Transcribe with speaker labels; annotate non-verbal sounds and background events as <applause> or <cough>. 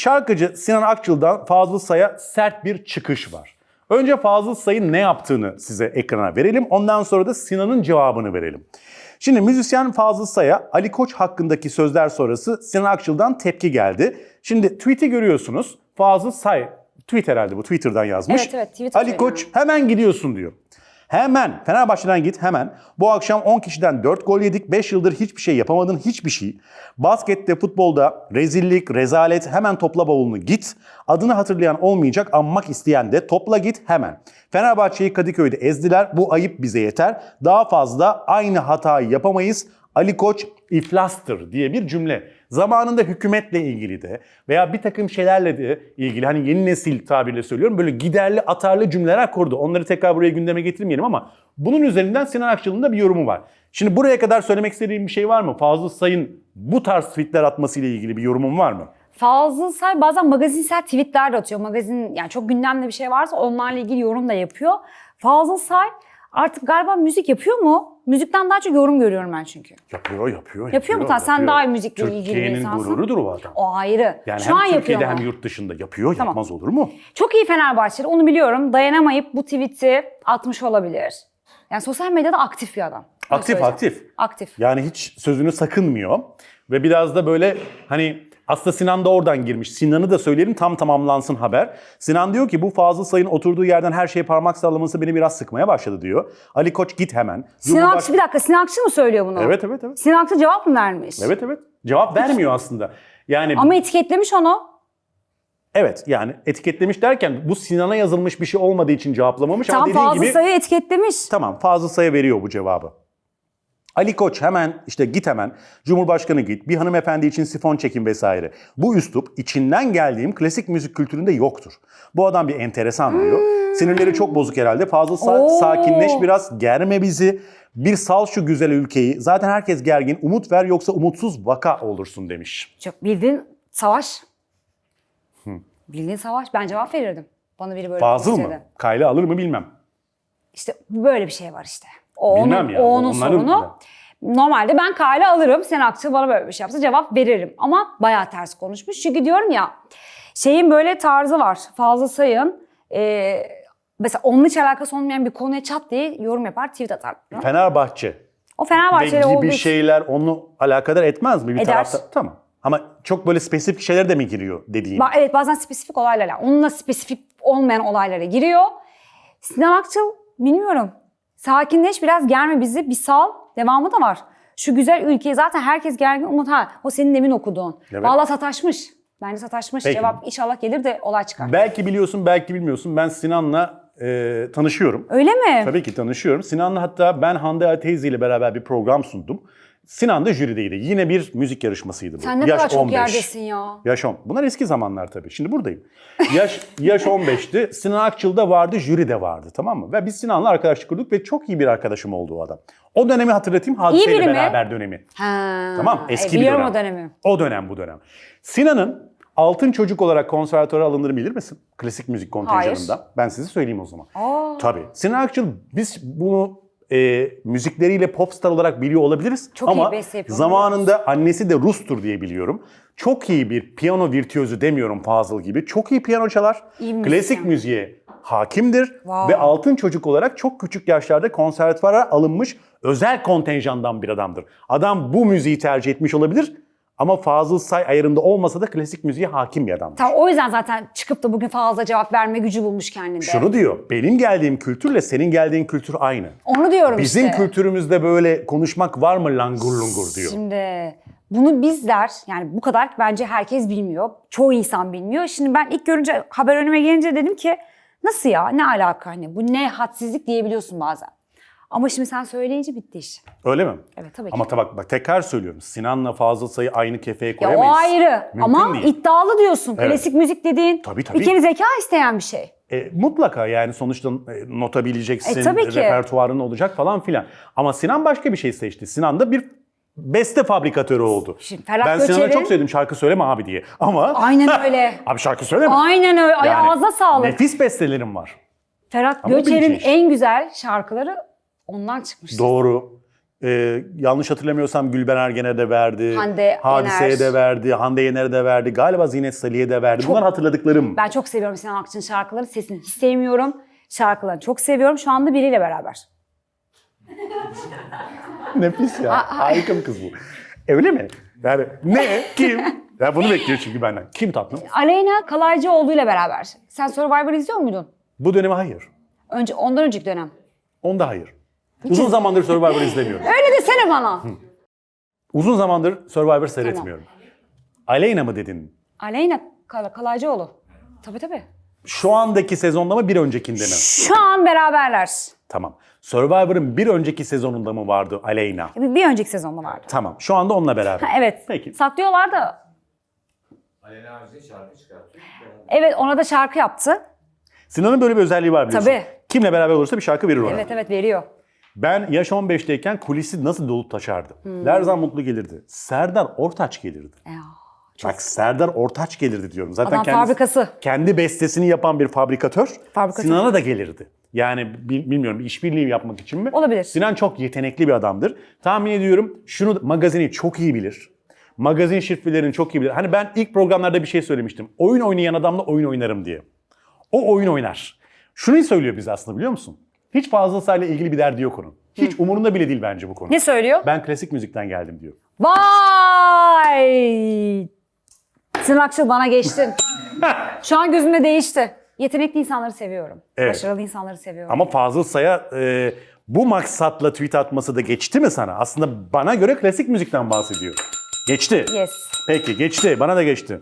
Speaker 1: şarkıcı Sinan Akçıl'dan Fazıl Say'a sert bir çıkış var. Önce Fazıl Say'ın ne yaptığını size ekrana verelim. Ondan sonra da Sinan'ın cevabını verelim. Şimdi müzisyen Fazıl Say'a Ali Koç hakkındaki sözler sonrası Sinan Akçıl'dan tepki geldi. Şimdi tweet'i görüyorsunuz. Fazıl Say, tweet herhalde bu Twitter'dan yazmış.
Speaker 2: Evet, evet, Twitter
Speaker 1: Ali Koç hemen gidiyorsun diyor. Hemen Fenerbahçe'den git hemen. Bu akşam 10 kişiden 4 gol yedik. 5 yıldır hiçbir şey yapamadın hiçbir şey. Baskette, futbolda rezillik, rezalet hemen topla bavulunu git. Adını hatırlayan olmayacak anmak isteyen de topla git hemen. Fenerbahçe'yi Kadıköy'de ezdiler. Bu ayıp bize yeter. Daha fazla aynı hatayı yapamayız. Ali Koç iflastır diye bir cümle. Zamanında hükümetle ilgili de veya bir takım şeylerle de ilgili hani yeni nesil tabirle söylüyorum böyle giderli atarlı cümleler kurdu. Onları tekrar buraya gündeme getirmeyelim ama bunun üzerinden Sinan Akçıl'ın da bir yorumu var. Şimdi buraya kadar söylemek istediğim bir şey var mı? Fazıl Say'ın bu tarz tweetler atmasıyla ilgili bir yorumun var mı?
Speaker 2: Fazıl Say bazen magazinsel tweetler de atıyor. Magazin yani çok gündemde bir şey varsa onlarla ilgili yorum da yapıyor. Fazıl Say artık galiba müzik yapıyor mu? Müzikten daha çok yorum görüyorum ben çünkü.
Speaker 1: Yapıyor, yapıyor.
Speaker 2: Yapıyor mu? Sen
Speaker 1: yapıyor.
Speaker 2: daha müzikle ilgili bir
Speaker 1: Türkiye'nin
Speaker 2: insansın.
Speaker 1: gururudur o adam.
Speaker 2: O ayrı.
Speaker 1: Yani
Speaker 2: Şu an
Speaker 1: hem
Speaker 2: yapıyor
Speaker 1: Türkiye'de
Speaker 2: ama.
Speaker 1: hem yurt dışında yapıyor,
Speaker 2: Tamam.
Speaker 1: yapmaz olur mu?
Speaker 2: Çok iyi Fenerbahçeli onu biliyorum. Dayanamayıp bu tweet'i atmış olabilir. Yani sosyal medyada aktif bir adam.
Speaker 1: Aktif,
Speaker 2: söyleyeceğim.
Speaker 1: aktif.
Speaker 2: Aktif.
Speaker 1: Yani hiç sözünü sakınmıyor. Ve biraz da böyle hani aslında Sinan da oradan girmiş. Sinan'ı da söyleyelim tam tamamlansın haber. Sinan diyor ki bu Fazıl Say'ın oturduğu yerden her şeye parmak sallaması beni biraz sıkmaya başladı diyor. Ali Koç git hemen.
Speaker 2: Sinan
Speaker 1: Cumhurbaş-
Speaker 2: Akçı bir dakika Sinan Akçı mı söylüyor bunu?
Speaker 1: Evet evet evet.
Speaker 2: Sinan Akçı cevap mı vermiş?
Speaker 1: Evet evet. Cevap vermiyor aslında. Yani
Speaker 2: Ama etiketlemiş onu.
Speaker 1: evet yani etiketlemiş derken bu Sinan'a yazılmış bir şey olmadığı için cevaplamamış ama
Speaker 2: Tam
Speaker 1: dediği
Speaker 2: fazla
Speaker 1: gibi
Speaker 2: sayı etiketlemiş.
Speaker 1: Tamam Fazıl Say'a veriyor bu cevabı. Ali Koç hemen işte git hemen Cumhurbaşkanı git bir hanımefendi için sifon çekin vesaire. Bu üslup içinden geldiğim klasik müzik kültüründe yoktur. Bu adam bir enteresan diyor. Sinirleri çok bozuk herhalde. Fazıl sa-
Speaker 2: Oo.
Speaker 1: sakinleş biraz germe bizi. Bir sal şu güzel ülkeyi. Zaten herkes gergin. Umut ver yoksa umutsuz vaka olursun demiş.
Speaker 2: Çok bildiğin savaş. Bildiğin savaş. Ben cevap verirdim. Bana biri böyle
Speaker 1: Fazıl mı?
Speaker 2: söyledi.
Speaker 1: Kayla alır mı bilmem.
Speaker 2: İşte böyle bir şey var işte. O
Speaker 1: Bilmem
Speaker 2: onun,
Speaker 1: ya,
Speaker 2: o onun
Speaker 1: onların-
Speaker 2: sorunu. Normalde ben kale alırım. Sen Akçıl bana böyle bir şey yapsa cevap veririm. Ama bayağı ters konuşmuş. Çünkü diyorum ya şeyin böyle tarzı var. Fazla sayın. Ee, mesela onunla hiç alakası olmayan bir konuya çat diye yorum yapar, tweet atar.
Speaker 1: Fenerbahçe
Speaker 2: O
Speaker 1: ve
Speaker 2: Fenerbahçeli olduğu
Speaker 1: gibi
Speaker 2: için.
Speaker 1: şeyler onu alakadar etmez mi bir
Speaker 2: Eder.
Speaker 1: tarafta? Tamam. Ama çok böyle spesifik şeyler de mi giriyor dediğin?
Speaker 2: Ba- evet bazen spesifik olaylarla, onunla spesifik olmayan olaylara giriyor. Sinan Akçıl bilmiyorum. Sakinleş biraz germe bizi bir sal. Devamı da var. Şu güzel ülkeyi zaten herkes gergin umut ha. O senin demin okuduğun.
Speaker 1: Evet.
Speaker 2: Vallahi sataşmış. Bence sataşmış.
Speaker 1: Peki.
Speaker 2: Cevap inşallah gelir de olay çıkar.
Speaker 1: Belki biliyorsun, belki bilmiyorsun. Ben Sinan'la e, tanışıyorum.
Speaker 2: Öyle mi?
Speaker 1: Tabii ki tanışıyorum. Sinan'la hatta ben Hande Ateyzi ile beraber bir program sundum. Sinan da jürideydi. Yine bir müzik yarışmasıydı bu.
Speaker 2: Sen ne kadar çok yerdesin ya.
Speaker 1: Yaş 10. Bunlar eski zamanlar tabii. Şimdi buradayım. Yaş yaş 15'ti. Sinan Akçıl'da vardı, jüri de vardı tamam mı? Ve biz Sinan'la arkadaşlık kurduk ve çok iyi bir arkadaşım oldu o adam. O dönemi hatırlatayım. Hadiseyle
Speaker 2: biri mi?
Speaker 1: beraber dönemi.
Speaker 2: Ha,
Speaker 1: Tamam eski
Speaker 2: e,
Speaker 1: bir
Speaker 2: biliyorum
Speaker 1: dönem.
Speaker 2: o dönemi.
Speaker 1: O dönem bu dönem. Sinan'ın altın çocuk olarak konservatuara alındığını bilir misin? Klasik müzik kontenjanında. Ben size söyleyeyim o zaman.
Speaker 2: Aa.
Speaker 1: Tabii. Sinan Akçıl biz bunu e, müzikleriyle popstar olarak biliyor olabiliriz.
Speaker 2: Çok
Speaker 1: Ama
Speaker 2: iyi beste yapıyor,
Speaker 1: zamanında annesi de Rus'tur diye biliyorum. Çok iyi bir piyano virtüözü demiyorum Fazıl gibi. Çok iyi piyano çalar.
Speaker 2: İyi müzisyen.
Speaker 1: Klasik müziğe hakimdir.
Speaker 2: Wow.
Speaker 1: Ve altın çocuk olarak çok küçük yaşlarda konservatuara alınmış özel kontenjandan bir adamdır. Adam bu müziği tercih etmiş olabilir. Ama Fazıl Say ayarında olmasa da klasik müziğe hakim bir adamdır.
Speaker 2: Tamam, o yüzden zaten çıkıp da bugün fazla cevap verme gücü bulmuş kendinde.
Speaker 1: Şunu diyor, benim geldiğim kültürle senin geldiğin kültür aynı.
Speaker 2: Onu diyorum
Speaker 1: Bizim
Speaker 2: işte.
Speaker 1: kültürümüzde böyle konuşmak var mı langur lungur diyor.
Speaker 2: Şimdi bunu bizler yani bu kadar bence herkes bilmiyor. Çoğu insan bilmiyor. Şimdi ben ilk görünce haber önüme gelince dedim ki nasıl ya ne alaka hani bu ne hadsizlik diyebiliyorsun bazen. Ama şimdi sen söyleyince bitti iş.
Speaker 1: Öyle mi?
Speaker 2: Evet tabii ki.
Speaker 1: Ama tabii bak, tekrar söylüyorum. Sinan'la Fazıl Say'ı aynı kefeye
Speaker 2: Ya
Speaker 1: koyamayız.
Speaker 2: o ayrı
Speaker 1: Mümkün
Speaker 2: ama
Speaker 1: değil.
Speaker 2: iddialı diyorsun.
Speaker 1: Evet.
Speaker 2: Klasik müzik dediğin
Speaker 1: Tabii, tabii.
Speaker 2: bir kere zeka isteyen bir şey.
Speaker 1: E, mutlaka yani sonuçta e, nota bileceksin,
Speaker 2: E, tabii ki.
Speaker 1: repertuarın olacak falan filan. Ama Sinan başka bir şey seçti. Sinan da bir beste fabrikatörü oldu.
Speaker 2: Şimdi Ferhat
Speaker 1: ben Sinan'a
Speaker 2: Göçer'in-
Speaker 1: çok sevdim şarkı söyleme abi diye. Ama
Speaker 2: Aynen <laughs> öyle.
Speaker 1: abi şarkı söyleme.
Speaker 2: Aynen öyle. Ay
Speaker 1: Yani
Speaker 2: ağzına sağlık.
Speaker 1: Nefis bestelerim var.
Speaker 2: Ferhat
Speaker 1: Ama
Speaker 2: Göçer'in en güzel şarkıları ondan çıkmış.
Speaker 1: Doğru. Ee, yanlış hatırlamıyorsam Gülben Ergen'e de verdi.
Speaker 2: Hande
Speaker 1: Hadise'ye
Speaker 2: Yener.
Speaker 1: de verdi. Hande Yener'e de verdi. Galiba Zinet Salih'e de verdi. Bunlar hatırladıklarım.
Speaker 2: Ben çok seviyorum Sinan Akçı'nın şarkılarını. Sesini hiç sevmiyorum. Şarkılarını çok seviyorum. Şu anda biriyle beraber. <laughs>
Speaker 1: Nefis ya. Harika bir kız bu. Öyle mi? Yani ne? Kim? Ya bunu bekliyor çünkü benden. Kim tatlım?
Speaker 2: Aleyna Kalaycıoğlu ile beraber. Sen Survivor izliyor muydun?
Speaker 1: Bu döneme hayır.
Speaker 2: Önce ondan önceki dönem.
Speaker 1: Onda hayır. Uzun zamandır Survivor izlemiyorum.
Speaker 2: Öyle desene bana.
Speaker 1: Uzun zamandır Survivor seyretmiyorum. Aleyna mı dedin?
Speaker 2: Aleyna Kal- Kalaycıoğlu. Tabii tabii.
Speaker 1: Şu andaki sezonda mı bir öncekinde mi?
Speaker 2: Şu an beraberler.
Speaker 1: Tamam. Survivor'ın bir önceki sezonunda mı vardı Aleyna?
Speaker 2: Bir, bir önceki sezonda vardı.
Speaker 1: Tamam. Şu anda onunla beraber.
Speaker 2: Ha, evet.
Speaker 1: Peki.
Speaker 2: Saklıyorlar da.
Speaker 3: Aleyna Avcı şarkı çıkartıyor.
Speaker 2: Evet ona da şarkı yaptı.
Speaker 1: Sinan'ın böyle bir özelliği var biliyorsun.
Speaker 2: Tabii.
Speaker 1: Kimle beraber olursa bir şarkı verir ona.
Speaker 2: Evet evet veriyor.
Speaker 1: Ben yaş 15'teyken kulisi nasıl dolup taşardı.
Speaker 2: Hmm.
Speaker 1: Lerzan Mutlu gelirdi. Serdar Ortaç gelirdi.
Speaker 2: Ya,
Speaker 1: Bak Serdar Ortaç gelirdi diyorum. Zaten
Speaker 2: Adam
Speaker 1: kendisi-
Speaker 2: fabrikası.
Speaker 1: Kendi bestesini yapan bir fabrikatör.
Speaker 2: Fabrikatör.
Speaker 1: Sinan'a da gelirdi. Yani bil- bilmiyorum bir işbirliği yapmak için mi?
Speaker 2: Olabilir.
Speaker 1: Sinan çok yetenekli bir adamdır. Tahmin ediyorum şunu magazini çok iyi bilir. Magazin şifrelerini çok iyi bilir. Hani ben ilk programlarda bir şey söylemiştim. Oyun oynayan adamla oyun oynarım diye. O oyun oynar. Şunu söylüyor bize aslında biliyor musun? Hiç fazlasıyla ilgili bir derdi yok onun. Hiç umurunda bile değil bence bu konu.
Speaker 2: Ne söylüyor?
Speaker 1: Ben klasik müzikten geldim diyor.
Speaker 2: Vay! Sinan Akçıl bana geçtin. <laughs> Şu an gözümde değişti. Yetenekli insanları seviyorum.
Speaker 1: Evet.
Speaker 2: Başarılı insanları seviyorum.
Speaker 1: Ama Fazıl Say'a e, bu maksatla tweet atması da geçti mi sana? Aslında bana göre klasik müzikten bahsediyor. Geçti.
Speaker 2: Yes.
Speaker 1: Peki geçti. Bana da geçti.